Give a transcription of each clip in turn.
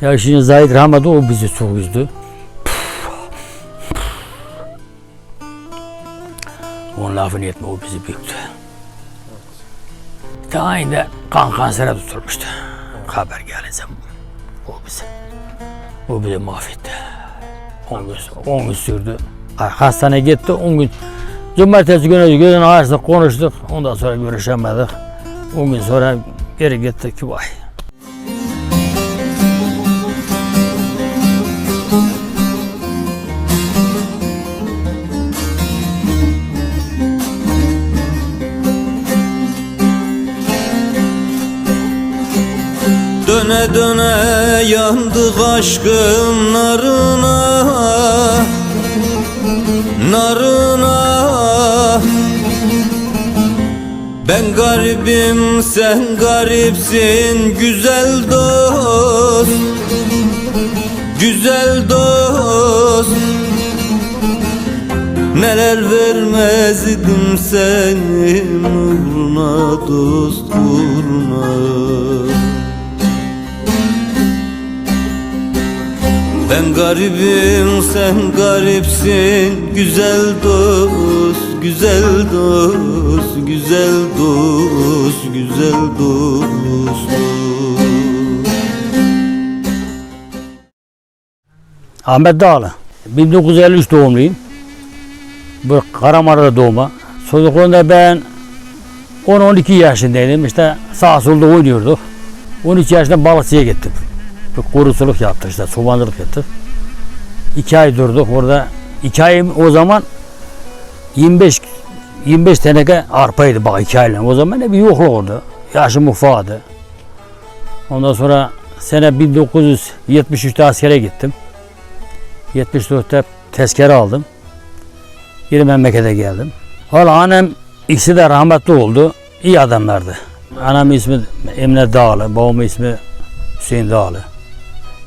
Ya şimdi Zahid Rahmet o bizi çok üzdü. Onun lafını etme o bizi büktü. İşte aynı kan kansere tutulmuştu. Haber gelince o bizi. O bizi mahvetti. 10 gün, 10 gün sürdü. Hastaneye gitti 10 gün. Cumartesi günü gözünü açtık konuştuk. Ondan sonra görüşemedik. 10 gün sonra geri gitti Kübay. Döne döne yandık aşkın narına Narına. Ben garibim sen garipsin güzel dost Güzel dost. Neler vermezdim senin uğruna dost uğruna Ben garibim sen garipsin Güzel dost, güzel dost Güzel dost, güzel dost Ahmet Dağlı. 1953 doğumluyum. Bu Karamara'da doğma. Çocukluğunda ben 10-12 yaşındaydım. İşte sağ solda oynuyorduk. 13 yaşında balıkçıya gittim. Bir kuruculuk yaptık işte, çobancılık yaptık. İki ay durduk orada. İki ay o zaman 25 25 teneke arpaydı bak iki ayla. O zaman ne bir yokluk oldu. Yaşım ufaktı. Ondan sonra sene 1973'te askere gittim. 74'te tezkere aldım. Geri memlekete geldim. Valla annem ikisi de rahmetli oldu. İyi adamlardı. Anam ismi Emine Dağlı, babamın ismi Hüseyin Dağlı.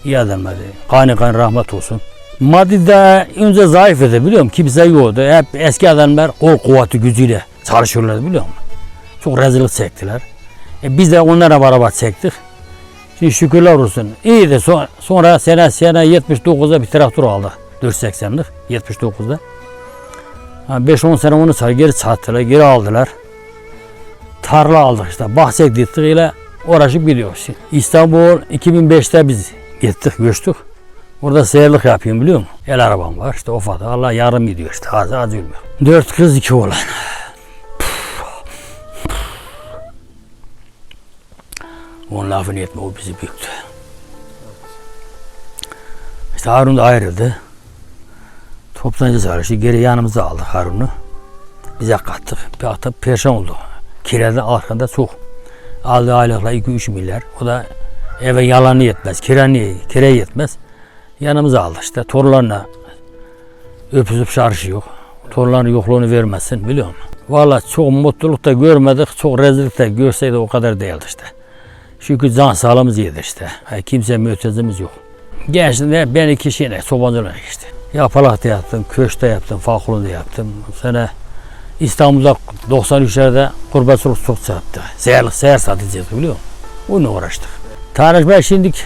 İyi adamlardı. Kani kani rahmet olsun. Maddede önce zayıf idi biliyor musun? Kimse yoktu. Hep eski adamlar kol kuvveti gücüyle çalışıyorlardı biliyor musun? Çok rezillik çektiler. E biz de onlara beraber çektik. Şimdi şükürler olsun. İyiydi. Sonra, sonra sene sene 79'da bir traktör aldık. 480'lik 79'da. Ha, 5-10 sene onu sar, geri sattılar, geri aldılar. Tarla aldık işte. Bahçe diktik ile uğraşıp gidiyoruz. İstanbul 2005'te biz gittik, göçtük. Orada seyirlik yapıyorum biliyor musun? El arabam var işte ufak. Allah yarım gidiyor işte. Az az yürümüyor. Dört kız iki oğlan. Onun lafını etme o bizi büktü. İşte Harun da ayrıldı. Toptancı çalıştı. Geri yanımıza aldık Harun'u. Bize kattık. Bir atıp perişan oldu. Kirada arkanda çok. Aldığı aylıkla 2-3 milyar. O da eve yalanı yetmez. Kira, kira yetmez. Yanımıza aldı işte. Torunlarına öpüzüp şarjı yok. Torunların yokluğunu vermesin biliyor musun? Valla çok mutluluk da görmedik. Çok rezillik de görseydi o kadar değildi işte. Çünkü can sağlığımız iyiydi işte. Ha, kimse mütezimiz yok. Gençliğinde ben iki şeyle sobancılığa geçti. Yapalakta yaptım, köşte yaptım, Fakulu'da yaptım. Sene İstanbul'da 93'lerde gurbetçilik çok yaptı. Seher, seher satıcıydı biliyor musun? Onunla uğraştık. Tanışma şimdik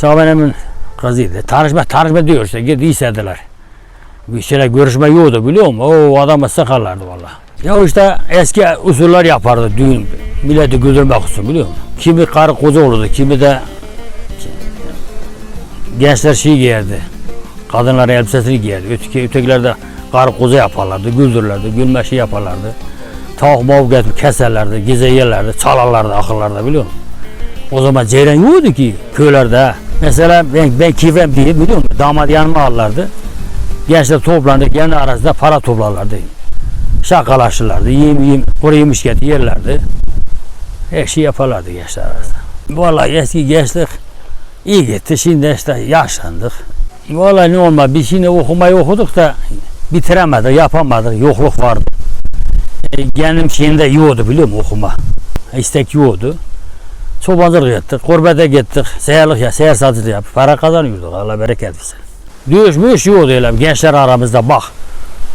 Şabanem'in kızıydı. Tanışma, tanışma diyor işte. Girdi istediler. Bir şeyle görüşme yoktu biliyor musun? O adamı sıkarlardı valla. Ya işte eski usuller yapardı düğün. Milleti güldürmek için biliyor musun? Kimi karı koca olurdu, kimi de gençler şey giyerdi. Kadınlar elbisesini giyerdi. Öteki, ötekiler de karı koca yaparlardı, güldürürlerdi, gülme şey yaparlardı. Tavuk mavuk getirip keserlerdi, geze yerlerdi, çalarlardı akıllarda biliyor musun? O zaman ceyran yoktu ki köylerde. Mesela ben, ben kifem diye biliyor musun? Damat yanıma alırlardı. Gençler toplandı, kendi arasında para toplarlardı. Şakalaşırlardı, yiyeyim yiyeyim, kuru yemiş getir yerlerdi. Her şey yaparlardı gençler arasında. Vallahi eski gençlik iyi gitti. Şimdi işte yaşlandık. Vallahi ne olma biz şimdi okumayı okuduk da bitiremedik, yapamadık. Yokluk vardı. E, kendim şeyinde yoktu biliyor musun okuma. İstek yoktu. Çobancılık ettik, gurbete gittik, seherlik ya, seher satıcı yapıp para kazanıyorduk. Allah bereket versin. Düşmüş yoktu öyle gençler aramızda bak.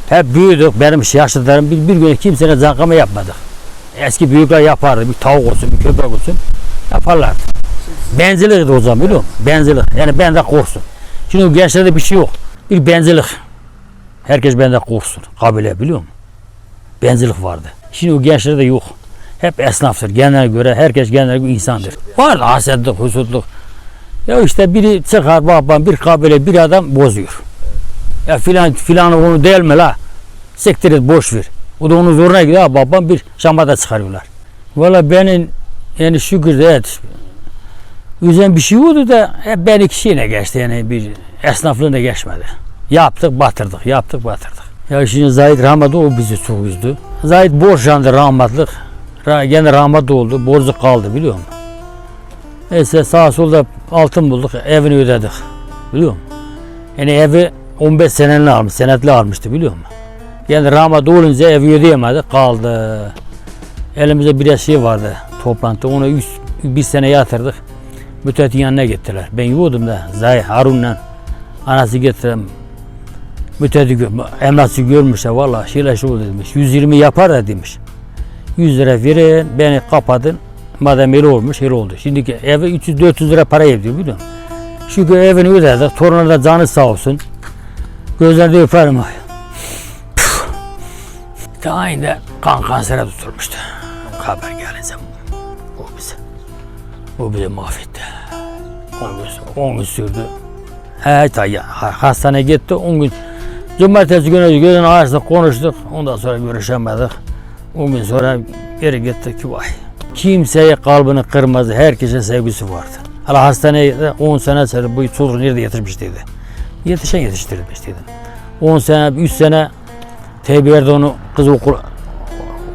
Hep büyüdük, benim yaşlılarım bir, bir gün kimsene zankama yapmadık. Eski büyükler yapardı, bir tavuk olsun, bir köpek olsun yaparlardı. Benzilik de o zaman biliyor musun? Benzilik. Yani bende korksun. Şimdi o gençlerde bir şey yok. Bir benzilik. Herkes bende korksun. Kabile biliyor musun? Benzilik vardı. Şimdi o gençlerde yok. Hep esnaftır. Kendine göre herkes kendine göre insandır. Var da hasetlik, husutluk. Ya işte biri çıkar babam bir kabile bir adam bozuyor. Ya filan filan onu değil mi la? Siktir et boş ver. O da onun zoruna gidiyor. Babam bir şamata çıkarıyorlar. Valla benim yani şükür de evet. Üzen bir şey oldu da hep ben iki şeyine geçti yani bir esnaflığına geçmedi. Yaptık batırdık, yaptık batırdık. Ya şimdi Zahid rahmetli o bizi çok üzdü. Zahid borçlandı rahmetlik. Gene rahmetli oldu, borcu kaldı biliyor musun? Neyse sağa solda altın bulduk, evini ödedik. Biliyor musun? Yani evi 15 senetli almış, senetli almıştı biliyor musun? Yani rahmetli olunca evi ödeyemedi, kaldı. Elimizde biraz şey vardı, toplantı. Onu üç, bir sene yatırdık. Müteahhitin yanına gittiler. Ben yiyordum da Zahid Harun'la anası getirdim. Müteahhit gö- emlakçı görmüşler valla şöyle şu demiş. 120 yapar da demiş. 100 lira verin beni kapadın. Madem öyle olmuş öyle oldu. Şimdiki evi 300-400 lira para ediyor biliyor musun? Çünkü evini ödedik. Torunlar da canı sağ olsun. Gözlerinde öperim. Daha yine kan kansere tutulmuştu. Haber gelince o bizi. O bizi mahvetti. 10 gün, 10 gün sürdü. He ta hastaneye gitti 10 gün. Cumartesi günü gözün ağrısında konuştuk. Ondan sonra görüşemedik. 10 gün sonra geri gittik ki vay. Kimseye kalbini kırmazdı. Herkese sevgisi vardı. Hala hastaneye de 10 sene sonra bu çocuğu nerede yatırmış dedi. Yetişen yetiştirilmiş dedim. 10 sene, 3 sene TBR'de onu kız okul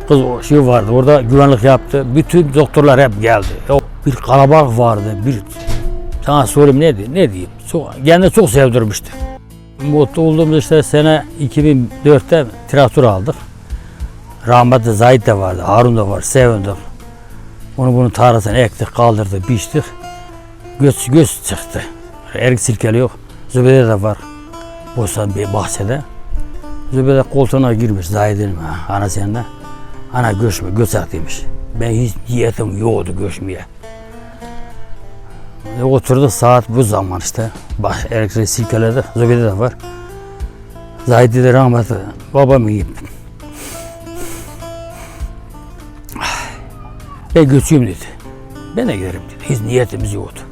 kız o şey vardı. Orada güvenlik yaptı. Bütün doktorlar hep geldi. Bir kalabalık vardı. Bir sana sorayım ne diyeyim? Ne diyeyim? Çok, kendini çok sevdirmişti. Mutlu olduğumuz işte sene 2004'te traktör aldık. Rahmetli Zahid de vardı, Harun da var, sevindik. Onu bunu tarlasına ektik, kaldırdık, biçtik. Göz, göz çıktı. Erik silkeli yok. Zübeyde de var. Bostan bir bahçede. Zübeyde koltuğuna girmiş Zahid'in anası yanında. Ana göçme, göçak demiş. Ben hiç niyetim yoktu göçmeye. E, oturduk saat bu zaman işte. Baş elektriği silkeledik. Zübeyde de var. Zahid dedi rahmetli. Babam iyi. Ben göçüyüm dedi. Ben de giderim dedi. Hiç niyetimiz yoktu.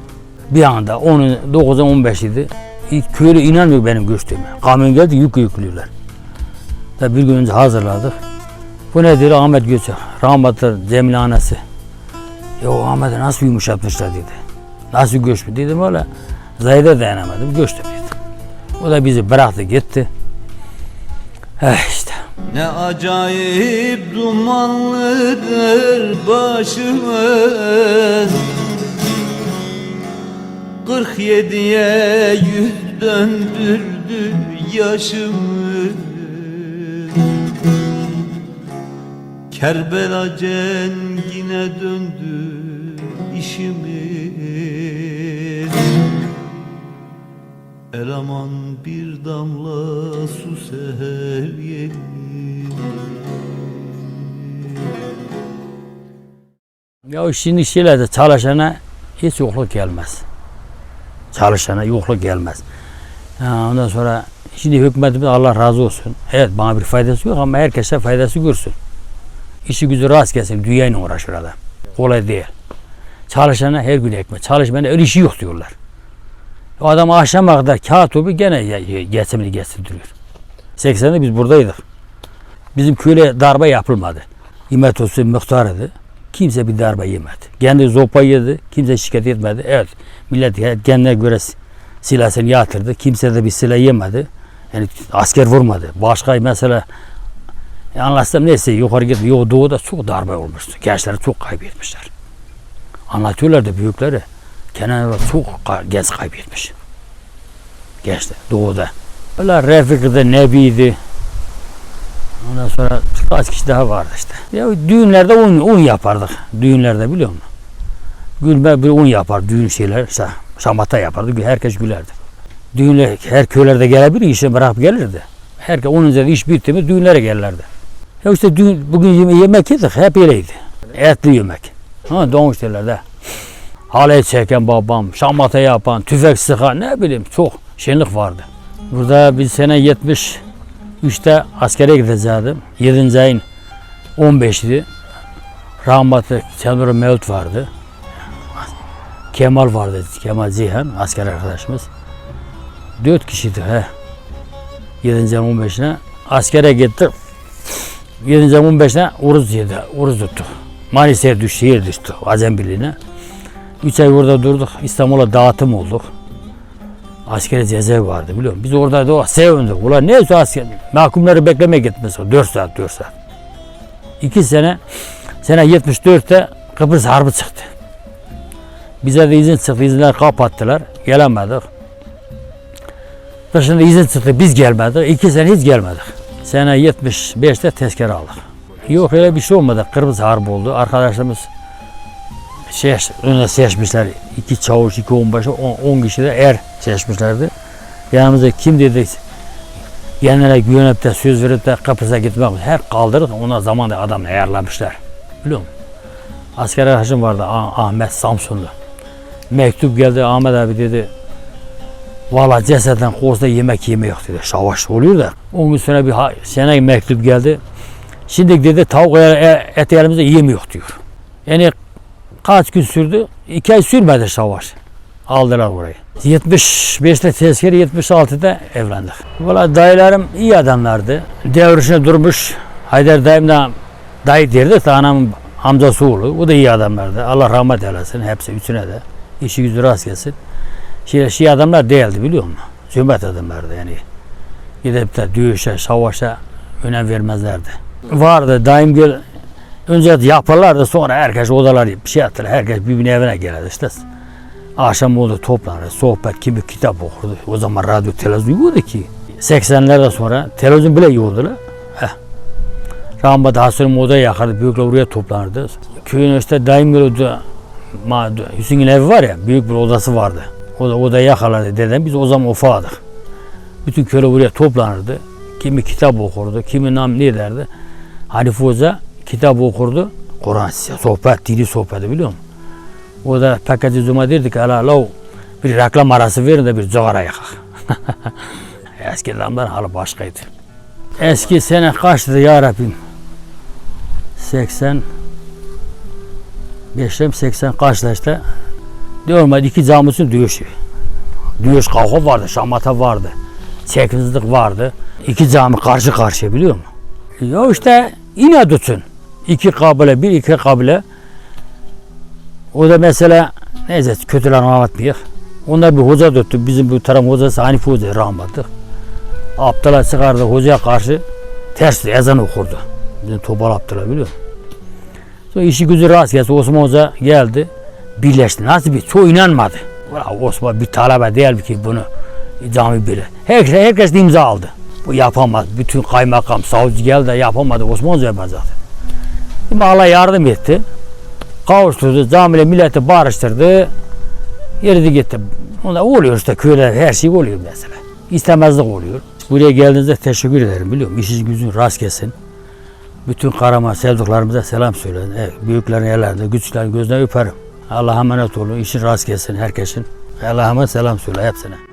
Bir anda onun 9'a 15 idi. Köylü inanmıyor benim göçtüğüme. Kamyon geldi yük yüklüyorlar. Da bir gün önce hazırladık. Bu nedir Ahmet Göçek. Rahmetli Cemile anası. Ya o Ahmet'i nasıl yumuşatmışlar dedi. Nasıl göçmüş dedim öyle. Zahide dayanamadım göçtüm dedi. O da bizi bıraktı gitti. Eh. Ne acayip dumanlıdır başımız. 47'ye yüz döndürdü yaşımı Kerbela cengine döndü işimiz. El aman bir damla su seher yeli Ya şimdi şeylerde çalışana hiç yokluk gelmez. Çalışana yokluk gelmez. Ha, ondan sonra şimdi hükümetimiz Allah razı olsun. Evet bana bir faydası yok ama herkese faydası görsün. İşi gücü rast gelsin. Dünyayla uğraşır adam. Kolay değil. Çalışana her gün ekmek. Çalışmayana öyle işi yok diyorlar. O adam akşama kadar kağıt topu gene ye- ye- geçimini geçindiriyor. 80'de biz buradaydık. Bizim köyle darbe yapılmadı. İmet Olsun muhtarıydı. Kimse bir darbe yemedi. Kendi zopa yedi. Kimse şikayet etmedi. Evet. Millet kendine göre silahını yatırdı. Kimse de bir silah yemedi. Yani asker vurmadı. Başka mesela e, anlatsam neyse yukarı gitti. Yo doğuda çok darbe olmuştu. Gençleri çok kaybetmişler. Anlatıyorlar da büyükleri. Kenan çok genç kaybetmiş. Gençler doğuda. Öyle Refik'de Nebi'ydi. Ondan sonra kaç kişi daha vardı işte. Ya düğünlerde un, un yapardık. Düğünlerde biliyor musun? Gülme bir un yapar düğün şeyler. işte şamata yapardı. Herkes gülerdi. Düğünler her köylerde gelebilir işe bırakıp gelirdi. Herkes onun üzerinde iş bitti mi düğünlere gelirlerdi. Ya işte düğün, bugün yeme- yemek yedik hep öyleydi. Etli yemek. Ha doğmuş derlerdi. halay çeken babam, şamata yapan, tüfek sıkan ne bileyim çok şenlik vardı. Burada bir sene 73'te askere gidecektim. 7. ayın 15'ti. Rahmetli Senur Mevlüt vardı. Kemal vardı. Kemal Zihan asker arkadaşımız. Dört kişiydi he. 7. ayın 15'ine askere gittik. 7. ayın 15'ine Uruz yedi. Uruz tuttuk. Manisa'ya düştü, yer düştü Azem Birliği'ne. Üç ay orada durduk. İstanbul'a dağıtım olduk. Askeri cezaevi vardı biliyor musun? Biz orada da sevindik. Ulan ne asker? Mahkumları beklemeye gitmez. 4 saat, 4 saat. 2 sene, sene 74'te Kıbrıs Harbi çıktı. Bize de izin çıktı. izinler kapattılar. Gelemedik. Dışında izin çıktı. Biz gelmedik. 2 sene hiç gelmedik. Sene 75'te tezkere aldık. Yok öyle bir şey olmadı. Kıbrıs Harbi oldu. Arkadaşlarımız şey, önüne seçmişler. iki çavuş, iki onbaşı, on, on kişi de er seçmişlerdi. Yanımızda kim dedi kendine güvenip de söz verip de Kıbrıs'a gitmek her kaldırıp ona zaman da adam ayarlamışlar. Biliyor musun? Asker arkadaşım vardı Ah- Ahmet Samsunlu. Mektup geldi Ahmet abi dedi Valla cesetten korsa yemek yeme yok dedi. Savaş oluyor da. 10 gün sonra bir sene mektup geldi. Şimdi dedi tavuk et elimizde yemiyor diyor. Yani kaç gün sürdü? İki ay sürmedi savaş. Aldılar burayı. 75'te tezkere 76'da evlendik. Valla dayılarım iyi adamlardı. Devrişine durmuş. Haydar dayım da dayı derdi de anamın amcası oğlu. O da iyi adamlardı. Allah rahmet eylesin hepsi üçüne de. İşi gücü rast gelsin. Şey, şey adamlar değildi biliyor musun? Zümret adamlardı yani. Gidip de dövüşe, savaşa önem vermezlerdi. Vardı daim gel Önce yaparlardı sonra herkes odalar bir şey yaptılar. Herkes birbirine evine gelirdi işte. Akşam oldu toplanır, sohbet, kimi kitap okurdu. O zaman radyo, televizyon yoktu ki. 80'lerde sonra televizyon bile yoktu. Heh. Rahmetli Hasan'ın oda yakardı, büyükler oraya toplanırdı. Köyün işte daim. Ma- Hüseyin'in evi var ya, büyük bir odası vardı. O da oda yakarlardı dedem, biz o zaman ufaktık. Bütün köylü buraya toplanırdı. Kimi kitap okurdu, kimi nam ne derdi. Hanife Hoca kitap okurdu. Kur'an sohbet, dili sohbeti biliyor musun? O da Pekacı Zuma derdi ki ala lav bir reklam arası verin de bir cigara yakak. Eski adamlar halı başkaydı. Eski sene kaçtı ya Rabbim? 80 Geçtim 80 kaçta işte Diyorum iki camısın dövüşü. Dövüş kavga vardı, şamata vardı. Çekimsizlik vardı. İki cami karşı karşıya biliyor musun? Ya işte inat tutun. İki kabile, bir iki kabile. O da mesela neyse kötüler anlatmıyor. Onlar bir hoca tuttu. Bizim bu taraf hocası Hanife Hoca rahmetli. Abdallah çıkardı hocaya karşı ters ezan okurdu. Bizim Topal Abdallah biliyor musun? Sonra işi gücü rast geldi. Osman Hoca geldi. Birleşti. Nasıl bir? Çoğu inanmadı. Ulan Osman bir talebe değil ki bunu cami bile. Herkes, herkes imza aldı. Bu yapamaz. Bütün kaymakam, savcı geldi de yapamadı. Osman Hoca yapacaktı. Şimdi Allah yardım etti. Kavuşturdu. Camiyle milleti barıştırdı. Yeridi gitti. Onda oluyor işte köyler her şey oluyor mesela. İstemezlik oluyor. Buraya geldiğinizde teşekkür ederim biliyor musun? İşiniz gücün rast gelsin. Bütün Karaman sevdiklerimize selam söyleyin. E, büyüklerin ellerinde, güçlerin gözüne öperim. Allah'a emanet olun. İşin rast gelsin herkesin. Allah'a selam söyle hepsine.